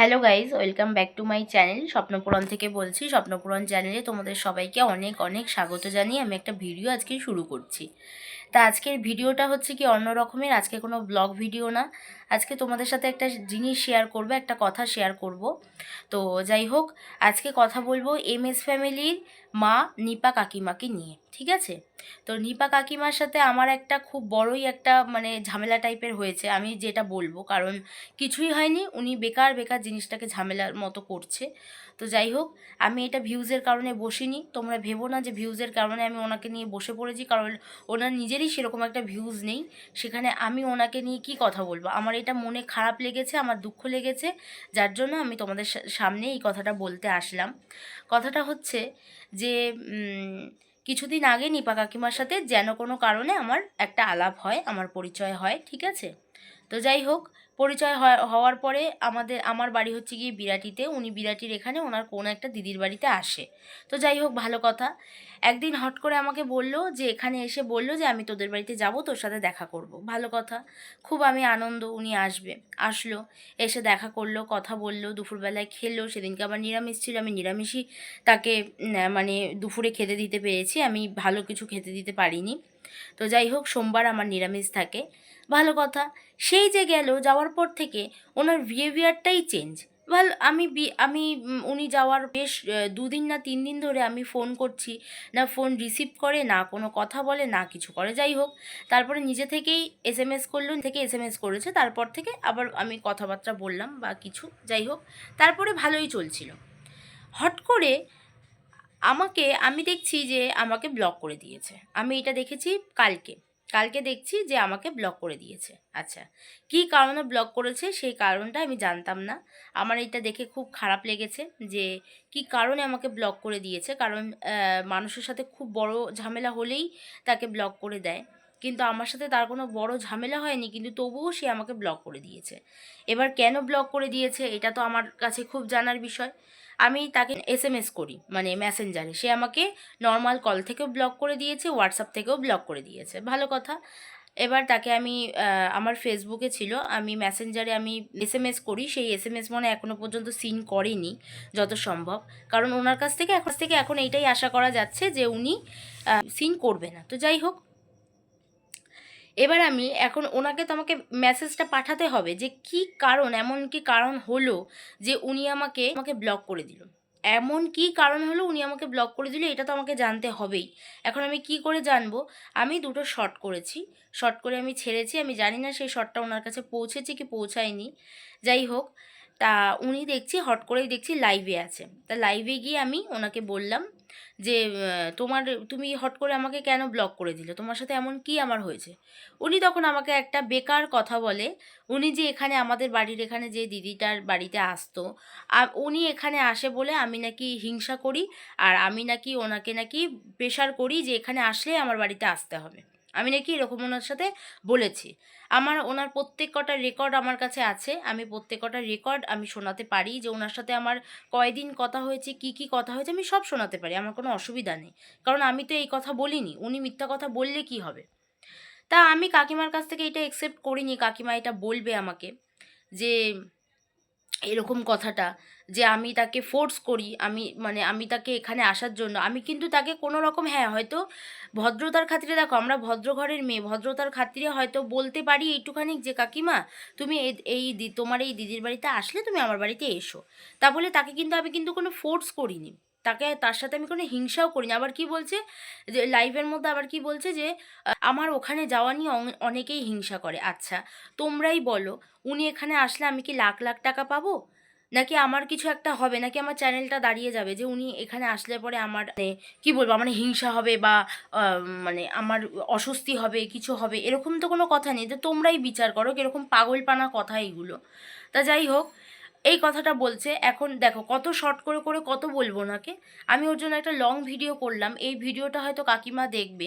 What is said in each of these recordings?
Hello guys welcome back to my channel Swapnapuron থেকে বলছি, স্বপ্নপুরণ চ্যানেলে তোমাদের সবাইকে অনেক অনেক স্বাগত জানিয়ে আমি একটা ভিডিও আজকে শুরু করছি। তা আজকের ভিডিওটা হচ্ছে কি অন্য রকমের, আজকে কোনো ব্লগ ভিডিও না। আজকে তোমাদের সাথে একটা জিনিস শেয়ার করব, একটা কথা শেয়ার করব। তো যাই হোক, আজকে কথা বলব এম এস ফ্যামিলির মা নিপা কাকিমাকে নিয়ে, ঠিক আছে? তো নিপা কাকিমার সাথে আমার একটা খুব বড়ই একটা মানে ঝামেলা টাইপের হয়েছে, আমি যেটা বলব। কারণ কিছুই হয়নি, উনি বেকার বেকার জিনিসটাকে ঝামেলার মতো করছে। তো যাই হোক, আমি এটা ভিউজের কারণে বসিনি। তোমরা ভেবো না যে ভিউজের কারণে আমি ওনাকে নিয়ে বসে পড়েছি, কারণ ওনার নিজেরই সেরকম একটা ভিউজ নেই। সেখানে আমি ওনাকে নিয়ে কি কথা বলব? আমার এটা মনে খারাপ লেগেছে, আমার দুঃখ লেগেছে, যার জন্য আমি তোমাদের সামনে এই কথাটা বলতে আসলাম। কথাটা হচ্ছে যে কিছুদিন আগে নিপা কাকিমার সাথে যেন কোনো কারণে আমার একটা আলাপ হয়, আমার পরিচয় হয়, ঠিক আছে? তো যাই হোক পরিচয় হওয়ার পরে আমাদের, আমার বাড়ি হচ্ছে গিয়ে বিরাটিতে। উনি বিরাটির এখানে, ওনার কোন একটা দিদির বাড়িতে আসে। তো যাই হোক, ভালো কথা। একদিন হট করে আমাকে বলল যে, এখানে এসে বলল যে, আমি তোদের বাড়িতে যাব, তোর সাথে দেখা করব। ভালো কথা। খুব আমি আনন্দ উনি আসবে। আসলো, এসে দেখা করল, কথা বলল, দুপুরবেলায় খেলো, সেদিনকে আমার নিরামিষ ছিল, আমি নিরামিষই তাকে মানে দুপুরে খেতে দিতে পেরেছি, আমি ভালো কিছু খেতে দিতে পারিনি। তো যাই হোক, সোমবার আমার নিরামিষ থাকে। ভালো কথা। সেই যে গেল, যাওয়ার পর থেকে ওনার বিহেভিয়ারটাই চেঞ্জ ভালো আমি বি- আমি উনি যাওয়ার বেশ দুদিন না তিন দিন ধরে আমি ফোন করছি। না ফোন রিসিভ করে, না কোনো কথা বলে, না কিছু করে, যাই হোক। তারপরে নিজে থেকেই এস এম এস করল থেকে এস এম এস করেছে। তারপর থেকে আবার আমি কথাবার্তা বললাম বা কিছু, যাই হোক। তারপরে ভালোই চলছিল। হট করে আমাকে, আমি দেখছি যে আমাকে ব্লক করে দিয়েছে। আমি এটা দেখেছি কালকে। কালকে দেখছি যে আমাকে ব্লক করে দিয়েছে। আচ্ছা কী কারণে ব্লক করেছে সেই কারণটা আমি জানতাম না। আমার এটা দেখে খুব খারাপ লেগেছে যে কী কারণে আমাকে ব্লক করে দিয়েছে। কারণ মানুষের সাথে খুব বড় ঝামেলা হলেই তাকে ব্লক করে দেয়। কিন্তু আমার সাথে তার কোনো বড় ঝামেলা হয়নি, কিন্তু তবুও সে আমাকে ব্লক করে দিয়েছে। এবার কেন ব্লক করে দিয়েছে, এটা তো আমার কাছে খুব জানার বিষয়। আমি তাকে এস এম এস করি মানে মেসেঞ্জারে সে আমাকে নর্মাল কল থেকেও ব্লক করে দিয়েছে হোয়াটসঅ্যাপ থেকেও ব্লক করে দিয়েছে। ভালো কথা। এবার তাকে আমি আমার ফেসবুকে ছিল। আমি মেসেঞ্জারে আমি এস এম এস করি। সেই এস এম এস মনে এখনও পর্যন্ত সিন করেনি, যত সম্ভব। কারণ ওনার কাছ থেকে এখন থেকে এখন এইটাই আশা করা যাচ্ছে যে উনি সিন করবে না। তো যাই হোক এবার আমি এখন ওনাকে তো আমাকে মেসেজটা পাঠাতে হবে যে কি কারণ, এমন কি কারণ হলো যে উনি আমাকে আমাকে ব্লক করে দিল। এমন কি কারণ হলো উনি আমাকে ব্লক করে দিল এটা তো আমাকে জানতে হবেই। এখন আমি কি করে জানব? আমি দুটো শর্ট করেছি। শর্ট করে আমি ছেড়েছি। আমি জানি না সেই শর্টটা ওনার কাছে পৌঁছেছে কি পৌঁছায়নি। যাই হোক তা উনি দেখছি, হট করেই দেখছি লাইভে আছে। তা লাইভে গিয়ে আমি ওনাকে বললাম যে তোমার, তুমি হট করে আমাকে কেন ব্লক করে দিলে? তোমার সাথে এমন কি আমার হয়েছে? উনি তখন আমাকে একটা বেকার কথা বলে, উনি যে এখানে আমাদের বাড়ির এখানে যে দিদিটার বাড়িতে আসতো উনি এখানে আসে বলে আমি নাকি হিংসা করি, আর আমি নাকি ওনাকে নাকি প্রেশার করি যে এখানে আসলে আমার বাড়িতে আসতে হবে। আমি নাকি এরকম ওনার সাথে বলেছি। আমার ওনার প্রত্যেক কটা রেকর্ড আমার কাছে আছে। আমি প্রত্যেক কটা রেকর্ড আমি শোনাতে পারি যে ওনার সাথে আমার কয়দিন কথা হয়েছে, কি কি কথা হয়েছে, আমি সব শোনাতে পারি। আমার কোনো অসুবিধা নেই। কারণ আমি তো এই কথা বলিনি। উনি মিথ্যা কথা বললে কি হবে? তা আমি কাকিমার কাছ থেকে এটা একসেপ্ট করিনি। কাকিমা এটা বলবে আমাকে যে এরকম কথাটা। যে আমি তাকে ফোর্স করি, আমি মানে আমি তাকে এখানে আসার জন্য। আমি কিন্তু তাকে কোনো রকম হ্যাঁ হয়তো ভদ্রতার খাতিরে, দেখো আমরা ভদ্র ঘরের মেয়ে, ভদ্রতার খাতিরে হয়তো বলতে পারি এইটুখানি যে, কাকিমা, তুমি এই- তোমার এই দিদির বাড়িতে আসলে তুমি আমার বাড়িতে এসো। তা বলে তাকে কিন্তু আমি কিন্তু কোনো ফোর্স করিনি। তাকে, তার সাথে আমি কোনো হিংসাও করিনি। আবার কি বলছে, যে লাইভের মধ্যে আবার কি বলছে যে আমার ওখানে যাওয়া নিয়ে অনেকেই হিংসা করে। আচ্ছা তোমরাই বলো, উনি এখানে আসলে আমি কি লাখ লাখ টাকা পাবো? নাকি আমার কিছু একটা হবে? নাকি আমার চ্যানেলটা দাঁড়িয়ে যাবে যে উনি এখানে আসলে পরে আমার মানে কী বলব, আমার হিংসা হবে বা মানে আমার অস্বস্তি হবে, কিছু হবে? এরকম তো কোনো কথা নেই। যে তোমরাই বিচার করো এরকম পাগলপানা কথা এইগুলো। তা যাই হোক, এই কথাটা বলছে। এখন দেখো, কত শর্ট করে করে কত বলব ওনাকে। আমি ওর জন্য একটা লং ভিডিও করলাম। এই ভিডিওটা হয়তো কাকিমা দেখবে।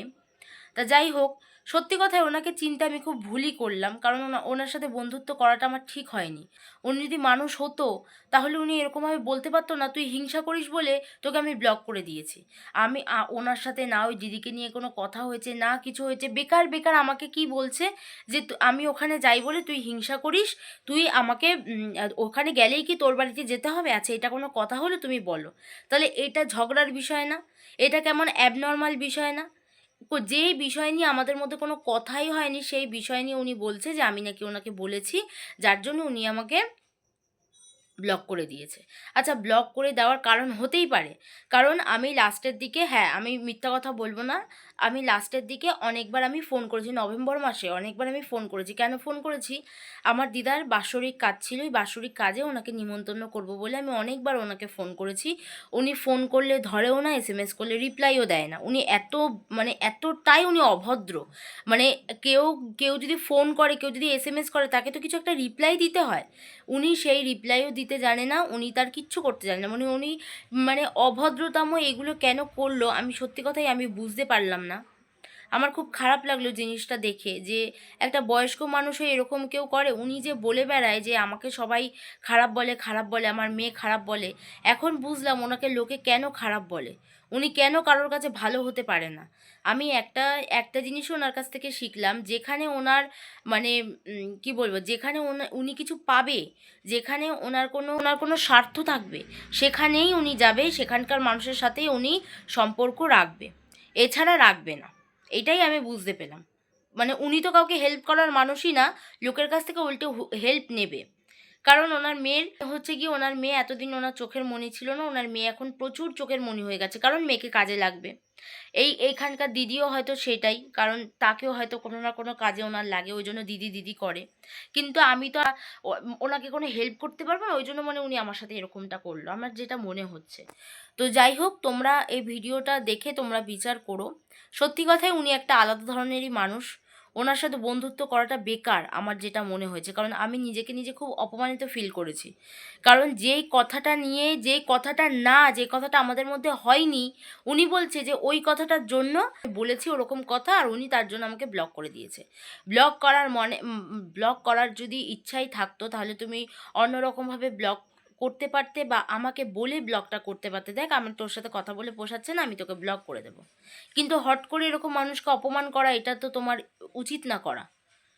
তা যাই হোক সত্যি কথায় ওনাকে চিনতে আমি খুব ভুলই করলাম, কারণ ওনা- ওনার সাথে বন্ধুত্ব করাটা আমার ঠিক হয়নি। উনি যদি মানুষ হতো, তাহলে উনি এরকমভাবে বলতে পারতো না, তুই হিংসা করিস বলে তোকে আমি ব্লক করে দিয়েছি। আমি ওনার সাথে না, ওই দিদিকে নিয়ে কোনো কথা হয়েছে, না কিছু হয়েছে, বেকার বেকার আমাকে কি বলছে যে আমি ওখানে যাই বলে তুই হিংসা করিস, তুই আমাকে ওখানে গেলেই কি তোর বাড়িতে যেতে হবে? আচ্ছা এটা কোনো কথা হলে তুমি বলো। তাহলে এটা ঝগড়ার বিষয় না, এটা কেমন অ্যাবনর্মাল বিষয় না? যেই বিষয় নিয়ে আমাদের মধ্যে কোনো কথাই হয়নি, সেই বিষয় নিয়ে উনি বলছে যে, আমি নাকি ওনাকে বলেছি, যার জন্য উনি আমাকে ব্লক করে দিয়েছে। আচ্ছা ব্লক করে দেওয়ার কারণ হতেই পারে। কারণ আমি লাস্টের দিকে হ্যাঁ আমি মিথ্যা কথা বলব না আমি লাস্টের দিকে অনেকবার আমি ফোন করেছি, নভেম্বর মাসে অনেকবার আমি ফোন করেছি। কেন ফোন করেছি? আমার দিদার বাৎসরিক কাজ ছিল ওই বাৎসরিক কাজে ওনাকে নিমন্ত্রণ করব বলে আমি অনেকবার ওনাকে ফোন করেছি। উনি ফোন করলে ধরেও না, এস এম এস করলে রিপ্লাইও দেয় না। উনি এত মানে এতটাই উনি অভদ্র। মানে কেউ কেউ যদি ফোন করে, কেউ যদি এস এম এস করে, তাকে তো কিছু একটা রিপ্লাই দিতে হয়। উনি সেই রিপ্লাইও দিতে জানে না, উনি তার কিচ্ছু করতে জানে না। মানে উনি মানে অভদ্রতম এগুলো কেন করল, আমি সত্যি কথাই আমি বুঝতে পারলাম না। আমার খুব খারাপ লাগল জিনিসটা দেখে যে একটা বয়স্ক মানুষও এরকম কেউ করে। উনি যে বলে বেড়ায় যে আমাকে সবাই খারাপ বলে খারাপ বলে, আমার মেয়ে খারাপ বলে, এখন বুঝলাম ওনাকে লোকে কেন খারাপ বলে? উনি কেন কারোর কাছে ভালো হতে পারে না? আমি একটা একটা জিনিসও ওনার কাছ থেকে শিখলাম, যেখানে ওনার মানে কি বলব, যেখানে উনি কিছু পাবে, যেখানে ওনার কোনো ওনার কোনো স্বার্থ থাকবে, সেখানেই উনি যাবে, সেখানকার মানুষের সাথেই উনি সম্পর্ক রাখবে। এছাড়া রাখবে না। এটাই আমি বুঝতে পেলাম। মানে উনি তো কাউকে হেল্প করার মানুষই না, লোকের কাছ থেকে উল্টে হেল্প নেবে। কারণ ওনার মেয়ের হচ্ছে কি, ওনার মেয়ে এতদিন ওনার চোখের মনি ছিল না, ওনার মেয়ে এখন প্রচুর চোখের মনি হয়ে গেছে, কারণ মেয়েকে কাজে লাগবে। এই, এইখানকার দিদিও হয়তো সেটাই, কারণ তাকেও হয়তো কোনো না কোনো কাজে ওনার লাগে, ওই জন্য দিদি দিদি করে। কিন্তু আমি তো ওনাকে কোনো হেল্প করতে পারব না, ওই জন্য মানে উনি আমার সাথে এরকমটা করল, আমার যেটা মনে হচ্ছে। তো যাই হোক, তোমরা এই ভিডিওটা দেখে তোমরা বিচার করো। সত্যি কথাই উনি একটা আলাদা ধরনেরই মানুষ ওনার সাথে বন্ধুত্ব করাটা বেকার আমার যেটা মনে হয়েছে। কারণ আমি নিজেকে নিজে খুব অপমানিত ফিল করেছি। কারণ যেই কথাটা নিয়ে, যেই কথাটা না যে কথাটা আমাদের মধ্যে হয়নি, উনি বলছে যে ওই কথাটার জন্য বলেছি ওরকম কথা আর উনি তার জন্য আমাকে ব্লক করে দিয়েছে। ব্লক করার মনে ব্লক করার যদি ইচ্ছাই থাকতো তাহলে তুমি অন্যরকমভাবে ব্লক করতে পারতে বা আমাকে বলে ব্লকটা করতে পারতে। দেখ আমি তোর সাথে কথা বলে পোষাচ্ছে না, আমি তোকে ব্লক করে দেবো। কিন্তু হট করে এরকম মানুষকে অপমান করা, এটা তো তোমার উচিত না করা।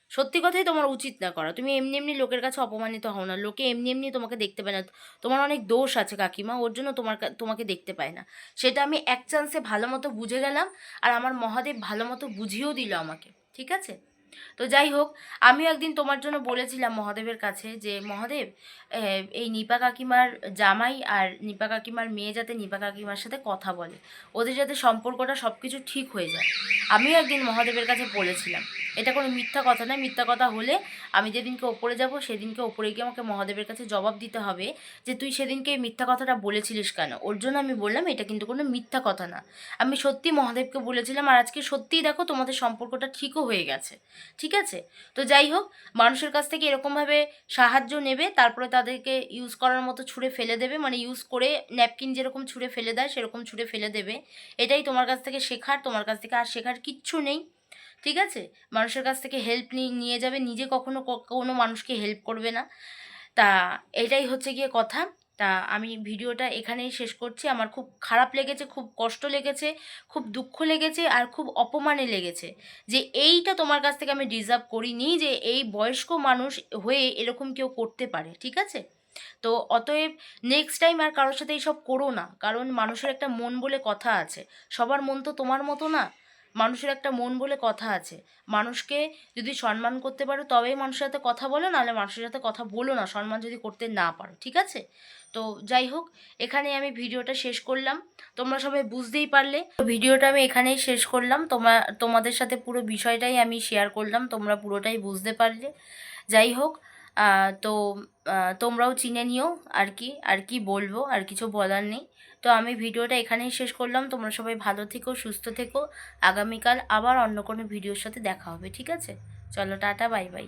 সত্যি কথাই তোমার উচিত না করা। তুমি এমনি এমনি লোকের কাছে অপমানিত হও না। লোকে এমনি এমনি তোমাকে দেখতে পায় না। তোমার অনেক দোষ আছে কাকিমা, ওর জন্য তোমার তোমাকে দেখতে পায় না। সেটা আমি এক চান্সে ভালো মতো বুঝে গেলাম আর আমার মহাদেব ভালো মতো বুঝিয়েও দিল আমাকে। ঠিক আছে? তো যাই হোক, আমিও একদিন তোমার জন্য বলেছিলাম মহাদেবের কাছে যে, মহাদেব এই নিপা কাকিমার জামাই আর নিপা কাকিমার মেয়ে যাতে নিপা কাকিমার সাথে কথা বলে। ওদের যাতে সম্পর্কটা সব কিছু ঠিক হয়ে যায়। আমিও একদিন মহাদেবের কাছে বলেছিলাম। এটা কোনো মিথ্যা কথা নয়। মিথ্যা কথা হলে আমি যেদিনকে ওপরে যাব, সেদিনকে ওপরে গিয়ে আমাকে মহাদেবের কাছে জবাব দিতে হবে যে, তুই সেদিনকে এই মিথ্যা কথাটা বলেছিলিস কেন? ওর জন্য আমি বললাম, এটা কিন্তু কোনো মিথ্যা কথা না। আমি সত্যি মহাদেবকে বলেছিলাম, আর আজকে সত্যিই দেখো তোমাদের সম্পর্কটা ঠিকও হয়ে গেছে। ঠিক আছে? তো যাই হোক, মানুষের কাছ থেকে এরকমভাবে সাহায্য নেবে, তারপরে তাদেরকে ইউজ করার মতো ছুঁড়ে ফেলে দেবে মানে ইউজ করে ন্যাপকিন যেরকম ছুঁড়ে ফেলে দেয়, সেরকম ছুঁড়ে ফেলে দেবে। এটাই তোমার কাছ থেকে শেখার, তোমার কাছ থেকে আর শেখার কিচ্ছু নেই। ঠিক আছে? মানুষের কাছ থেকে হেল্প নিয়ে যাবে। নিজে কখনো কোনো মানুষকে হেল্প করবে না। তা এটাই হচ্ছে গিয়ে কথা। তা আমি ভিডিওটা এখানেই শেষ করছি। আমার খুব খারাপ লেগেছে, খুব কষ্ট লেগেছে, খুব দুঃখ লেগেছে আর খুব অপমানে লেগেছে যে এইটা তোমার কাছ থেকে আমি ডিজার্ভ করিনি, যে এই বয়স্ক মানুষ হয়ে এরকম কেউ করতে পারে, ঠিক আছে? তো অতএব নেক্সট টাইম আর কারোর সাথে এইসব করো না। কারণ মানুষের একটা মন বলে কথা আছে। সবার মন তো তোমার মতো না। মানুষের একটা মন বলে কথা আছে। মানুষকে যদি সম্মান করতে পারো, তবেই মানুষের সাথে কথা বলো, নাহলে মানুষের সাথে কথা বলো না, সম্মান যদি করতে না পারো, ঠিক আছে? তো যাই হোক এখানে আমি ভিডিওটা শেষ করলাম। তোমরা সবাই বুঝতেই পারলে। ভিডিওটা আমি এখানেই শেষ করলাম। তোমার তোমাদের সাথে পুরো বিষয়টাই আমি শেয়ার করলাম, তোমরা পুরোটাই বুঝতে পারলে। যাই হোক তো তোমরাও চিনে নিও আর কি আর কি বলব, আর কিছু বলার নেই। তো আমি ভিডিওটা এখানেই শেষ করলাম। তোমরা সবাই ভালো থেকো, সুস্থ থেকো। আগামীকাল আবার অন্য কোনো ভিডিওর সাথে দেখা হবে, ঠিক আছে? চলো, টাটা, বাই বাই।